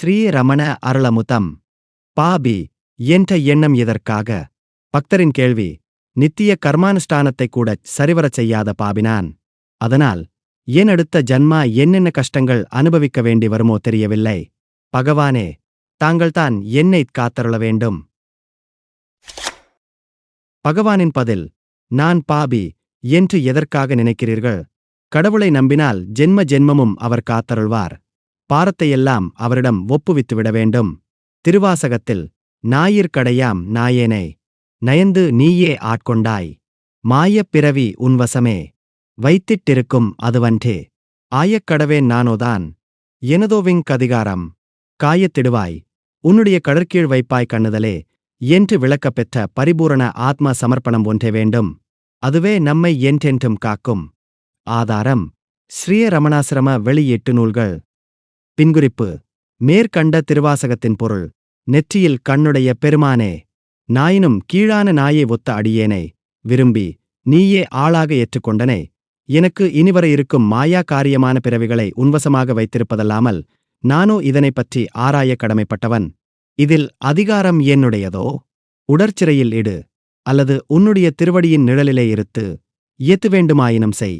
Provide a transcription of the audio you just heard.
Sri Ramana அருளமுதம் Bobby என்ற எண்ணம் எதற்காக? பக்தரின் கேள்வி நித்திய கர்மானுஷ்டானத்தை கூட சரிவரச் செய்யாத பாபினான். அதனால் என் அடுத்த ஜன்மா என்னென்ன கஷ்டங்கள் அனுபவிக்க வேண்டி வருமோ தெரியவில்லை. பகவானே தாங்கள்தான் என்னை காத்தருள வேண்டும். பகவானின் பதில் நான் பாபி என்று எதற்காக நினைக்கிறீர்கள்? கடவுளை நம்பினால் ஜென்ம ஜென்மமும் அவர் காத்தருள்வார். பாரத்தையெல்லாம் அவரிடம் ஒப்புவித்துவிட வேண்டும் திருவாசகத்தில் நாயிற்கடையாம் நாயேனே நயந்து நீயே ஆட்கொண்டாய் மாயப் பிறவி உன்வசமே வைத்திட்டிருக்கும் அதுவன்றே ஆயக்கடவே நானோதான் எனதோவிங் கதிகாரம் காயத்திடுவாய் உன்னுடைய கடற்கீழ் வைப்பாய் கண்ணுதலே என்று விளக்கப் பெற்ற பரிபூரண ஆத்ம சமர்ப்பணம் ஒன்றே வேண்டும் அதுவே நம்மை என்றென்றும் காக்கும். ஆதாரம் ஸ்ரீய ரமணாசிரம வெளியீட்டு நூல்கள். பின்குறிப்பு. மேற்கண்ட திருவாசகத்தின் பொருள் நெற்றியில் கண்ணுடைய பெருமானே நாயினும் கீழான நாயை ஒத்த அடியேனை விரும்பி நீயே ஆளாக ஏற்றுக்கொண்டனே எனக்கு இனிவர இருக்கும் மாயா காரியமான பிறவிகளை உன்வசமாக வைத்திருப்பதல்லாமல் நானோ இதனைப் பற்றி ஆராய கடமைப்பட்டவன். இதில் அதிகாரம் என்னுடையதோ? உடற்சிறையில் இடு அல்லது உன்னுடைய திருவடியின் நிழலிலே இருத்து எத்து வேண்டுமாயினும் செய்.